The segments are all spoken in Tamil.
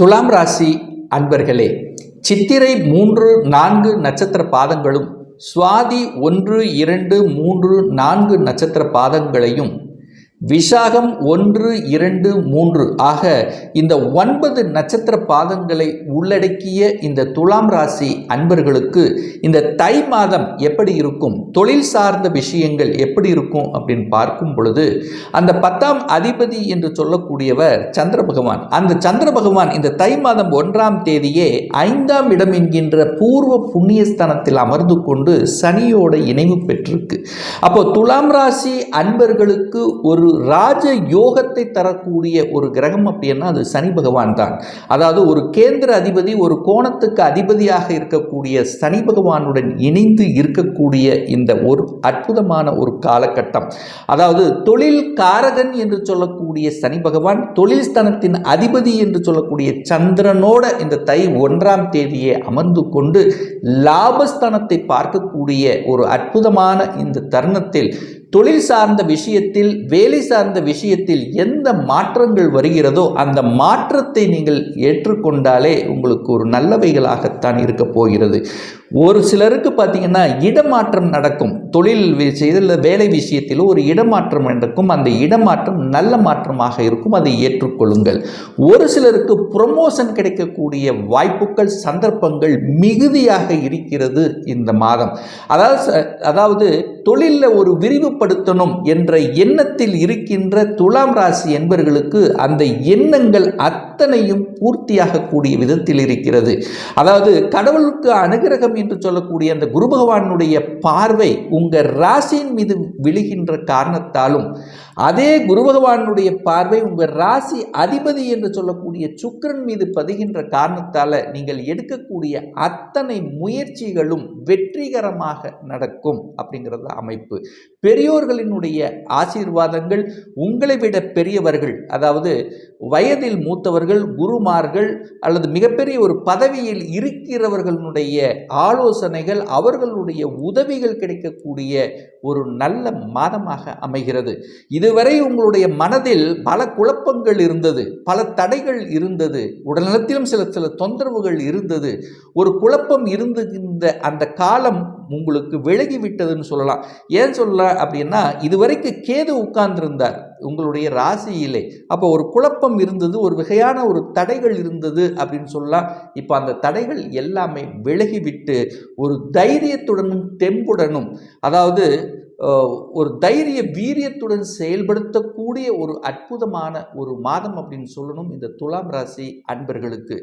துலாம் ராசி அன்பர்களே சித்திரை மூன்று நான்கு நட்சத்திர பாதங்களும் சுவாதி ஒன்று இரண்டு மூன்று நான்கு நட்சத்திர பாதங்களையும் விசாகம் ஒன்று இரண்டு மூன்று. ஆக இந்த ஒன்பது நட்சத்திர பாதங்களை உள்ளடக்கிய இந்த துலாம் ராசி அன்பர்களுக்கு இந்த தை மாதம் எப்படி இருக்கும்? தொழில் சார்ந்த விஷயங்கள் எப்படி இருக்கும்? அப்படின்னு பார்க்கும் பொழுது அந்த பத்தாம் அதிபதி என்று சொல்லக்கூடியவர் சந்திர பகவான். அந்த சந்திர பகவான் இந்த தை மாதம் ஒன்றாம் தேதியே ஐந்தாம் இடம் என்கின்ற பூர்வ புண்ணியஸ்தானத்தில் அமர்ந்து கொண்டு சனியோட இணைவு பெற்றிருக்கு. அப்போ துலாம் ராசி அன்பர்களுக்கு ஒரு ராஜ யோகத்தை தரக்கூடிய ஒரு கிரகம் அப்படின்னா அது சனி பகவான் தான். அதாவது ஒரு கேந்திர அதிபதி ஒரு கோணத்துக்கு அதிபதியாக இருக்கக்கூடிய சனி பகவானுடன் இணைந்து இருக்கக்கூடிய இந்த ஒரு அற்புதமான ஒரு காலகட்டம். அதாவது தொழில் காரகன் என்று சொல்லக்கூடிய சனி பகவான் தொழில் ஸ்தானத்தின் அதிபதி என்று சொல்லக்கூடிய சந்திரனோட இந்த தை ஒன்றாம் தேதியை அமர்ந்து கொண்டு லாபஸ்தானத்தை பார்க்கக்கூடிய ஒரு அற்புதமான இந்த தருணத்தில் தொழில் சார்ந்த விஷயத்தில் வேலை சார்ந்த விஷயத்தில் எந்த மாற்றங்கள் வருகிறதோ அந்த மாற்றத்தை நீங்கள் ஏற்றுக்கொண்டாலே உங்களுக்கு ஒரு நல்லவைகளாகத்தான் இருக்க போகிறது. ஒரு சிலருக்கு பார்த்தீங்கன்னா இடமாற்றம் நடக்கும். தொழில் விஷயத்தில் வேலை விஷயத்தில் ஒரு இடமாற்றம் நடக்கும். அந்த இடமாற்றம் நல்ல மாற்றமாக இருக்கும். அதை ஏற்றுக்கொள்ளுங்கள். ஒரு சிலருக்கு ப்ரொமோஷன் கிடைக்கக்கூடிய வாய்ப்புகள் சந்தர்ப்பங்கள் மிகுதியாக இருக்கிறது இந்த மாதம். அதாவது அதாவது தொழிலில் ஒரு விரிவுபடுத்தணும் என்ற எண்ணத்தில் இருக்கின்ற துலாம் ராசி என்பவர்களுக்கு அந்த எண்ணங்கள் அத்தனையும் பூர்த்தியாகக்கூடிய விதத்தில் இருக்கிறது. அதாவது கடவுளுக்கு அனுகிரகம் என்று சொல்லக்கூடிய அந்த குரு பகவானுடைய பார்வை உங்கள் ராசியின் மீது விழுகின்ற காரணத்தாலும் அதே குரு பகவானுடைய பார்வை உங்கள் ராசி அதிபதி என்று சொல்லக்கூடிய சுக்கரன் மீது பதிகின்ற காரணத்தால் நீங்கள் எடுக்கக்கூடிய அத்தனை முயற்சிகளும் வெற்றிகரமாக நடக்கும் அப்படிங்கிறது அமைப்பு. பெரியோர்களினுடைய ஆசீர்வாதங்கள் உங்களை விட பெரியவர்கள் அதாவது வயதில் மூத்தவர்கள் குருமார்கள் அல்லது மிகப்பெரிய ஒரு பதவியில் இருக்கிறவர்களுடைய ஆ ஆலோசனைகள் அவர்களுடைய உதவிகள் கிடைக்கக்கூடிய ஒரு நல்ல மாதமாக அமைகிறது. இதுவரை உங்களுடைய மனதில் பல குழப்பங்கள் இருந்தது பல தடைகள் இருந்தது உடல்நலத்திலும் சில சில தொந்தரவுகள் இருந்தது. ஒரு குழப்பம் இருந்துகின்ற அந்த காலம் உங்களுக்கு விலகி விட்டதுன்னு சொல்லலாம். ஏன் சொல்ல அப்படின்னா இதுவரைக்கும் கேது உட்கார்ந்திருந்தார் உங்களுடைய ராசியிலே. அப்போ ஒரு குழப்பம் இருந்தது ஒரு வகையான ஒரு தடைகள் இருந்தது அப்படின்னு சொல்லலாம். இப்போ அந்த தடைகள் எல்லாமே விலகிவிட்டு ஒரு தைரியத்துடனும் தெம்புடனும் அதாவது ஒரு தைரிய வீரியத்துடன் செயல்படுத்தக்கூடிய ஒரு அற்புதமான ஒரு மாதம் அப்படின்னு சொல்லணும் இந்த துலாம் ராசி அன்பர்களுக்கு.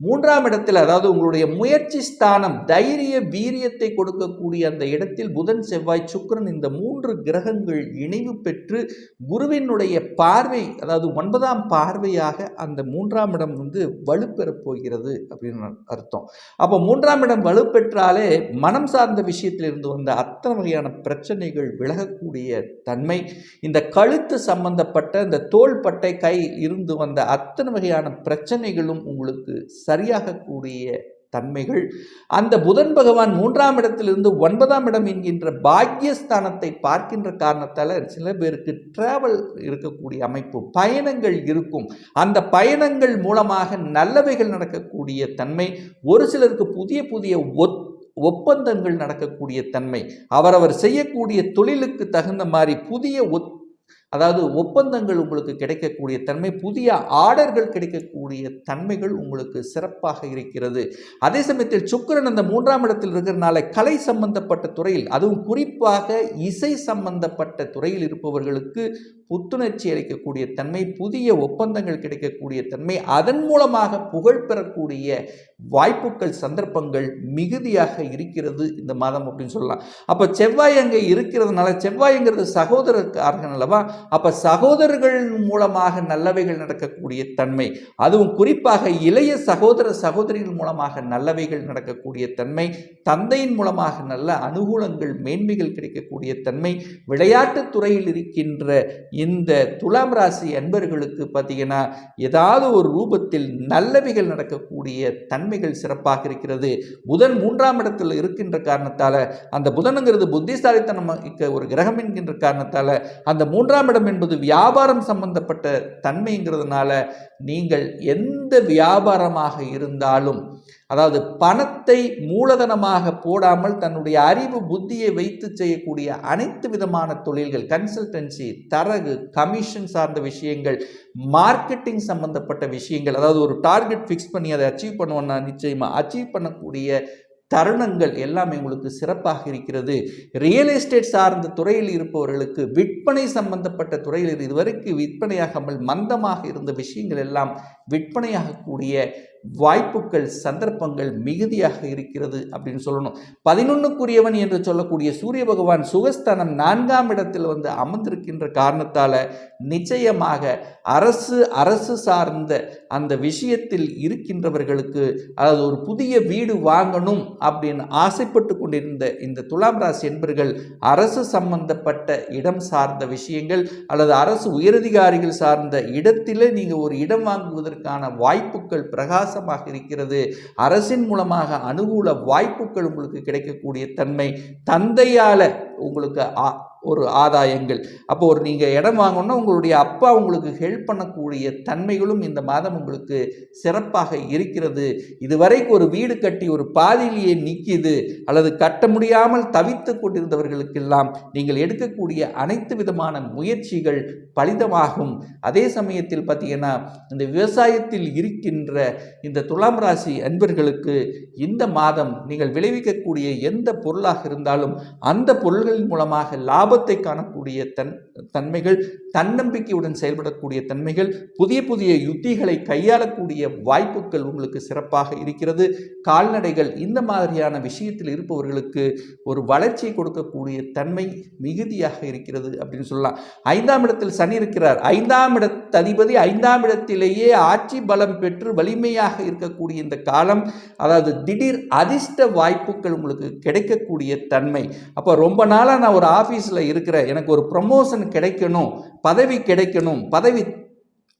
மூன்றாம் இடத்தில் அதாவது உங்களுடைய முயற்சி ஸ்தானம் தைரிய வீரியத்தை கொடுக்கக்கூடிய அந்த இடத்தில் புதன் செவ்வாய் சுக்கரன் இந்த மூன்று கிரகங்கள் இணைவு பெற்று குருவினுடைய பார்வை அதாவது ஒன்பதாம் பார்வையாக அந்த மூன்றாம் இடம் வந்து வலுப்பெறப் போகிறது அப்படின்னு அர்த்தம். அப்போ மூன்றாம் இடம் வலுப்பெற்றாலே மனம் சார்ந்த விஷயத்திலிருந்து வந்த அத்தனை வகையான பிரச்சனைகள் விலகக்கூடிய தன்மை இந்த கழுத்து சம்பந்தப்பட்ட இந்த தோள்பட்டை கை இருந்து வந்த அத்தனை வகையான பிரச்சனைகளும் உங்களுக்கு சரியாகக்கூடிய தன்மைகள். அந்த புதன் பகவான் மூன்றாம் இடத்திலிருந்து ஒன்பதாம் இடம் என்கின்ற பாக்கியஸ்தானத்தை பார்க்கின்ற காரணத்தால் சில பேருக்கு டிராவல் இருக்கக்கூடிய அமைப்பு பயணங்கள் இருக்கும். அந்த பயணங்கள் மூலமாக நல்லவைகள் நடக்கக்கூடிய தன்மை ஒரு சிலருக்கு புதிய புதிய ஒத்து ஒப்பந்தங்கள் நடக்கக்கூடிய தன்மை அவரவர் செய்யக்கூடிய தொழிலுக்கு தகுந்த மாதிரி புதிய ஒத் அதாவது ஒப்பந்தங்கள் உங்களுக்கு கிடைக்கக்கூடிய தன்மை புதிய ஆர்டர்கள் கிடைக்கக்கூடிய தன்மைகள் உங்களுக்கு சிறப்பாக இருக்கிறது. அதே சமயத்தில் சுக்கரன் அந்த மூன்றாம் இடத்தில் இருக்கிறனால கலை சம்பந்தப்பட்ட துறையில் அதுவும் குறிப்பாக இசை சம்பந்தப்பட்ட துறையில் இருப்பவர்களுக்கு புத்துணர்ச்சி அளிக்கக்கூடிய தன்மை புதிய ஒப்பந்தங்கள் கிடைக்கக்கூடிய தன்மை அதன் மூலமாக புகழ் பெறக்கூடிய வாய்ப்புகள் சந்தர்ப்பங்கள் மிகுதியாக இருக்கிறது இந்த மாதம் அப்படின்னு சொல்லலாம். அப்போ செவ்வாய் அங்கே இருக்கிறதுனால செவ்வாய்ங்கிறது சகோதரக்காரர்கள் அல்லவா? அப்போ சகோதரர்கள் மூலமாக நல்லவைகள் நடக்கக்கூடிய தன்மை அதுவும் குறிப்பாக இளைய சகோதர சகோதரிகள் மூலமாக நல்லவைகள் நடக்கக்கூடிய தன்மை தந்தையின் மூலமாக நல்ல அனுகூலங்கள் மேன்மைகள் கிடைக்கக்கூடிய தன்மை விளையாட்டுத் துறையில் இருக்கின்ற இந்த துலாம் ராசி அன்பர்களுக்கு பார்த்தீங்கன்னா ஏதாவது ஒரு ரூபத்தில் நல்லவைகள் நடக்கக்கூடிய தன்மைகள் சிறப்பாக இருக்கிறது. புதன் மூன்றாம் இடத்தில் இருக்கின்ற காரணத்தால் அந்த புதனுங்கிறது புத்திசாலித்தனம் ஒரு கிரகம் என்கின்ற காரணத்தால் அந்த மூன்றாம் இடம் என்பது வியாபாரம் சம்பந்தப்பட்ட தன்மைங்கிறதுனால நீங்கள் எந்த வியாபாரமாக இருந்தாலும் அதாவது பணத்தை மூலதனமாக போடாமல் தன்னுடைய அறிவு புத்தியை வைத்து செய்யக்கூடிய அனைத்து விதமான தொழில்கள் கன்சல்டன்சி தரகு கமிஷன் சார்ந்த விஷயங்கள் மார்க்கெட்டிங் சம்பந்தப்பட்ட விஷயங்கள் அதாவது ஒரு டார்கெட் ஃபிக்ஸ் பண்ணி அதை அச்சீவ் பண்ணுவோம்னா நிச்சயமாக அச்சீவ் பண்ணக்கூடிய தருணங்கள் எல்லாமே உங்களுக்கு சிறப்பாக இருக்கிறது. ரியல் எஸ்டேட் சார்ந்த துறையில் இருப்பவர்களுக்கு விற்பனை சம்பந்தப்பட்ட துறையில் இதுவரைக்கும் விற்பனையாகாமல் மந்தமாக இருந்த விஷயங்கள் எல்லாம் விற்பனையாகக்கூடிய வாய்ப்புகள் சந்தர்ப்பங்கள் மிகுதியாக இருக்கிறது அப்படின்னு சொல்லணும். பதினொன்னுக்குரியவன் என்று சொல்லக்கூடிய சூரிய பகவான் சுகஸ்தானம் நான்காம் இடத்தில் வந்து அமர்ந்திருக்கின்ற காரணத்தால் நிச்சயமாக அரசு அரசு சார்ந்த அந்த விஷயத்தில் இருக்கின்றவர்களுக்கு அதாவது ஒரு புதிய வீடு வாங்கணும் அப்படின்னு ஆசைப்பட்டு கொண்டிருந்த இந்த துலாம் ராசி என்பர்கள் அரசு சம்பந்தப்பட்ட இடம் சார்ந்த விஷயங்கள் அல்லது அரசு உயரதிகாரிகள் சார்ந்த இடத்திலே நீங்கள் ஒரு இடம் வாங்குவதற்கான வாய்ப்புகள் பிரகாசமாக இருக்கிறது. அரசின் மூலமாக அனுகூல வாய்ப்புகள் உங்களுக்கு கிடைக்கக்கூடிய தன்மை தந்தையால் உங்களுக்கு ஆ- ஒரு ஆதாயங்கள். அப்போ ஒரு நீங்கள் இடம் வாங்கணும்னா உங்களுடைய அப்பா உங்களுக்கு ஹெல்ப் பண்ணக்கூடிய தன்மைகளும் இந்த மாதம் உங்களுக்கு சிறப்பாக இருக்கிறது. இதுவரைக்கும் ஒரு வீடு கட்டி ஒரு பாதியிலேயே நிற்கிது அல்லது கட்ட முடியாமல் தவித்து கொண்டிருந்தவர்களுக்கெல்லாம் நீங்கள் எடுக்கக்கூடிய அனைத்து விதமான முயற்சிகள் பலிதமாகும். அதே சமயத்தில் பார்த்தீங்கன்னா இந்த விவசாயத்தில் இருக்கின்ற இந்த துலாம் ராசி அன்பர்களுக்கு இந்த மாதம் நீங்கள் விளைவிக்கக்கூடிய எந்த பொருளாக இருந்தாலும் அந்த பொருள்களின் மூலமாக லாபத்தை காணக்கூடிய தன் தன்மைகள் தன்னம்பிக்கையுடன் செயல்படக்கூடிய தன்மைகள் புதிய புதிய யுத்திகளை கையாளக்கூடிய வாய்ப்புகள் உங்களுக்கு சிறப்பாக இருக்கிறது. கால்நடைகள் இந்த மாதிரியான விஷயத்தில் இருப்பவர்களுக்கு ஒரு வளர்ச்சியை கொடுக்கக்கூடிய தன்மை மிகுதியாக இருக்கிறது அப்படின்னு சொல்லலாம். ஐந்தாம் இடத்தில் சனி இருக்கிறார். ஐந்தாம் இடத்து அதிபதி ஐந்தாம் இடத்திலேயே ஆட்சி பலம் பெற்று வலிமையாக இருக்கக்கூடிய இந்த காலம் அதாவது திடீர் அதிர்ஷ்ட வாய்ப்புகள் உங்களுக்கு கிடைக்கக்கூடிய தன்மை. அப்போ ரொம்ப நாளாக நான் ஒரு ஆஃபீஸில் இருக்கிற எனக்கு ஒரு ப்ரமோஷன் கிடைக்கணும் பதவி கிடைக்கணும் பதவி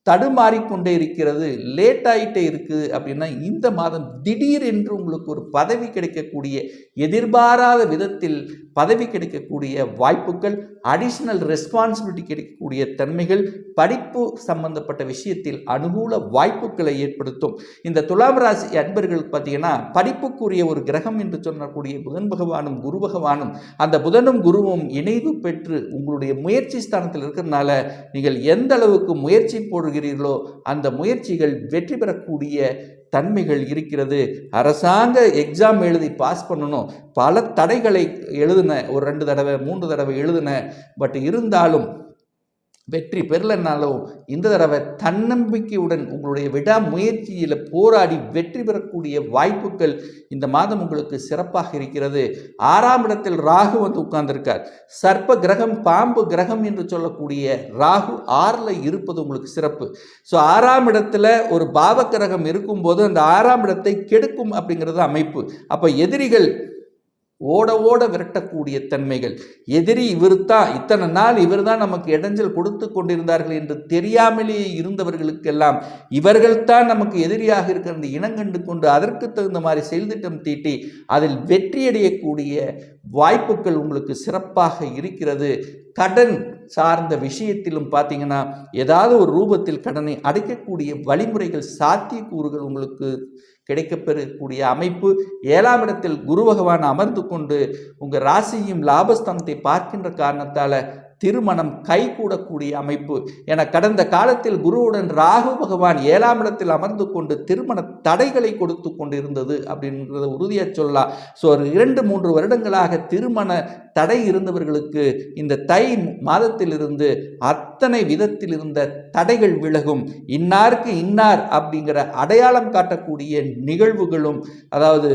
தடுமாறிக்கொண்டே இருக்கிறது லேட் ஆகிட்டே இருக்குது அப்படின்னா இந்த மாதம் திடீர் என்று உங்களுக்கு ஒரு பதவி கிடைக்கக்கூடிய எதிர்பாராத விதத்தில் பதவி கிடைக்கக்கூடிய வாய்ப்புகள் அடிஷ்னல் ரெஸ்பான்சிபிலிட்டி கிடைக்கக்கூடிய தன்மைகள் படிப்பு சம்பந்தப்பட்ட விஷயத்தில் அனுகூல வாய்ப்புகளை ஏற்படுத்தும். இந்த துலாம் ராசி அன்பர்கள் பார்த்தீங்கன்னா படிப்புக்குரிய ஒரு கிரகம் என்று சொல்லக்கூடிய புதன் பகவானும் குரு பகவானும் அந்த புதனும் குருவும் இணைவு பெற்று உங்களுடைய முயற்சி ஸ்தானத்தில் இருக்கிறதுனால நீங்கள் எந்த அளவுக்கு முயற்சி போடு போடுகிறீர்களோ அந்த முயற்சிகள் வெற்றி பெறக்கூடிய தன்மைகள் இருக்கிறது. அரசாங்க எக்ஸாம் எழுதி பாஸ் பண்ணணும். பல தடைகளை எழுதின ஒரு ரெண்டு தடவை மூன்று தடவை எழுதின பட் இருந்தாலும் வெற்றி பெறலைன்னாலும் இந்த தடவை தன்னம்பிக்கையுடன் உங்களுடைய விடாமுயற்சியில் போராடி வெற்றி பெறக்கூடிய வாய்ப்புகள் இந்த மாதம் உங்களுக்கு சிறப்பாக இருக்கிறது. ஆறாம் இடத்தில் ராகு வந்து உட்கார்ந்திருக்கார். சர்ப்ப கிரகம் பாம்பு கிரகம் என்று சொல்லக்கூடிய ராகு ஆறில் இருப்பது உங்களுக்கு சிறப்பு. ஸோ ஆறாம் இடத்துல ஒரு பாவ கிரகம் இருக்கும்போது அந்த ஆறாம் இடத்தை கெடுக்கும் அப்படிங்கிறது அமைப்பு. அப்போ எதிரிகள் ஓட ஓட விரட்டக்கூடிய தன்மைகள். எதிரி இவர் தான் இத்தனை நாள் இவர் தான் நமக்கு இடைஞ்சல் கொடுத்து கொண்டிருந்தார்கள் என்று தெரியாமலேயே இருந்தவர்களுக்கெல்லாம் இவர்கள்தான் நமக்கு எதிரியாக இருக்கிற இனங்கண்டு கொண்டு அதற்கு தகுந்த மாதிரி செயல் திட்டம் தீட்டி அதில் வெற்றியடையக்கூடிய வாய்ப்புகள் உங்களுக்கு சிறப்பாக இருக்கிறது. கடன் சார்ந்த விஷயத்திலும் பார்த்தீங்கன்னா ஏதாவது ஒரு ரூபத்தில் கடனை அடைக்கக்கூடிய வழிமுறைகள் சாத்தியக்கூறுகள் உங்களுக்கு கிடைக்கப்பெறக்கூடிய அமைப்பு ஏழாம் இடத்தில் குரு பகவான் அமர்ந்து கொண்டு உங்கள் ராசியும் லாபஸ்தானத்தை பார்க்கின்ற காரணத்தால் திருமணம் கைகூடக்கூடிய அமைப்பு. என கடந்த காலத்தில் குருவுடன் ராகு பகவான் ஏழாம் இடத்தில் அமர்ந்து கொண்டு திருமண தடைகளை கொடுத்து கொண்டிருந்தது அப்படின்றத உறுதியாக சொல்லலாம் ஸோ ஒரு இரண்டு மூன்று வருடங்களாக திருமண தடை இருந்தவர்களுக்கு இந்த தை மாதத்திலிருந்து அத்தனை விதத்தில் இருந்த தடைகள் விலகும். இன்னாருக்கு இன்னார் அப்படிங்கிற அடையாளம் காட்டக்கூடிய நிகழ்வுகளும் அதாவது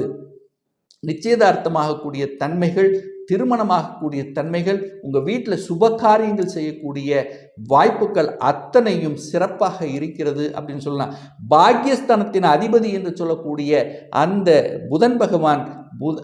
நிச்சயதார்த்தமாகக்கூடிய தன்மைகள் திருமணமாகக்கூடிய தன்மைகள் உங்கள் வீட்டில் சுப காரியங்கள் செய்யக்கூடிய வாய்ப்புகள் அத்தனையும் சிறப்பாக இருக்கிறது அப்படின்னு சொல்லலாம். பாக்யஸ்தானத்தின் அதிபதி என்று சொல்லக்கூடிய அந்த புதன் பகவான்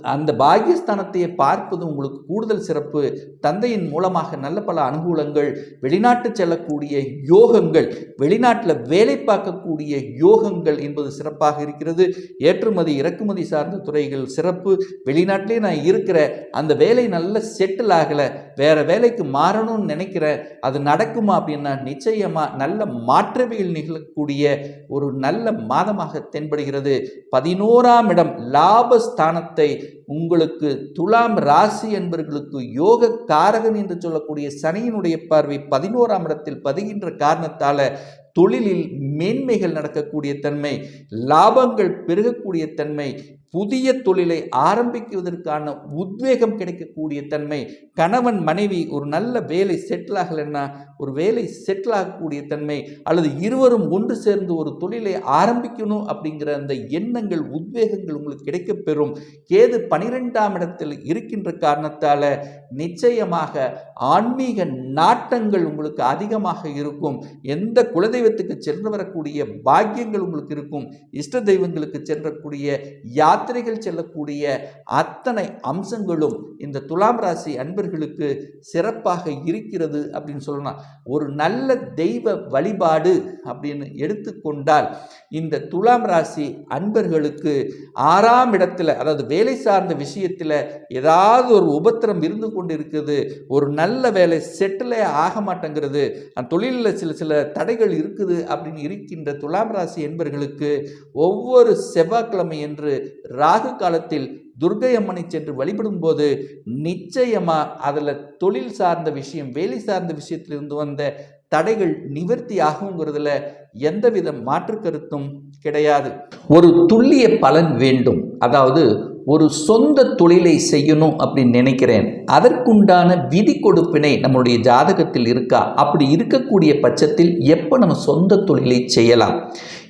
அந்த பாக்கியஸ்தானத்தையே பார்ப்பது உங்களுக்கு கூடுதல் சிறப்பு. தந்தையின் மூலமாக நல்ல பல அனுகூலங்கள் வெளிநாட்டு செல்லக்கூடிய யோகங்கள் வெளிநாட்டில் வேலை பார்க்கக்கூடிய யோகங்கள் என்பது சிறப்பாக இருக்கிறது. ஏற்றுமதி இறக்குமதி சார்ந்த துறைகள் சிறப்பு. வெளிநாட்டிலே நான் இருக்கிற அந்த வேலை நல்ல செட்டில் ஆகலை. வேற வேலைக்கு மாறணும்னு நினைக்கிறேன் அது நடக்குமா அப்படின்னா நிச்சயமாக நல்ல மாற்றவியல் நிகழக்கூடிய ஒரு நல்ல மாதமாக தென்படுகிறது. பதினோராம் இடம் லாபஸ்தானத்தை உங்களுக்கு துலாம் ராசி என்பவர்களுக்கு யோக காரகன் என்று சொல்லக்கூடிய சனியினுடைய பார்வை பதினோராம் இடத்தில் பதிகின்ற காரணத்தால தொழிலில் மேன்மைகள் நடக்கக்கூடிய தன்மை லாபங்கள் பெருகக்கூடிய தன்மை புதிய தொழிலை ஆரம்பிக்குவதற்கான உத்வேகம் கிடைக்கக்கூடிய தன்மை கணவன் மனைவி ஒரு நல்ல வேலை செட்டில் ஆகலைன்னா ஒரு வேலை செட்டில் ஆகக்கூடிய தன்மை அல்லது இருவரும் ஒன்று சேர்ந்து ஒரு தொழிலை ஆரம்பிக்கணும் அப்படிங்கிற அந்த எண்ணங்கள் உத்வேகங்கள் உங்களுக்கு கிடைக்கப்பெறும் கேது பனிரெண்டாம் இடத்தில் இருக்கின்ற காரணத்தால் நிச்சயமாக ஆன்மீக நாட்டங்கள் உங்களுக்கு அதிகமாக இருக்கும். எந்த குலதெய்வத்துக்கு சென்று வரக்கூடிய பாக்கியங்கள் உங்களுக்கு இருக்கும். இஷ்ட தெய்வங்களுக்கு சென்றக்கூடிய யாத் யாத்திரைகள் செல்லக்கூடிய அத்தனை அம்சங்களும் இந்த துலாம் ராசி அன்பர்களுக்கு சிறப்பாக இருக்கிறது அப்படின்னு சொல்லலாம் ஒரு நல்ல தெய்வ வழிபாடு அப்படின்னு எடுத்துக்கொண்டால் இந்த துலாம் ராசி அன்பர்களுக்கு ஆறாம் இடத்துல அதாவது வேலை சார்ந்த விஷயத்தில் ஏதாவது ஒரு உபத்திரம் இருந்து கொண்டு இருக்குது ஒரு நல்ல வேலை செட்டிலே ஆக மாட்டேங்கிறது அந்த தொழிலில் சில சில தடைகள் இருக்குது அப்படின்னு இருக்கின்ற துலாம் ராசி என்பர்களுக்கு ஒவ்வொரு செவ்வாய்க்கிழமை என்று ராகு காலத்தில் துர்கை அம்மனை சென்று வழிபடும் போது நிச்சயமா அதில் தொழில் சார்ந்த விஷயம் வேலை சார்ந்த விஷயத்திலிருந்து வந்த தடைகள் நிவர்த்தி ஆகுங்கிறதுல எந்தவித மாற்று கருத்தும் கிடையாது. ஒரு துல்லிய பலன் வேண்டும். அதாவது ஒரு சொந்த தொழிலை செய்யணும் அப்படின்னு நினைக்கிறேன். அதற்குண்டான விதி கொடுப்பினை நம்மளுடைய ஜாதகத்தில் இருக்கா? அப்படி இருக்கக்கூடிய பட்சத்தில் எப்போ நம்ம சொந்த தொழிலை செய்யலாம்?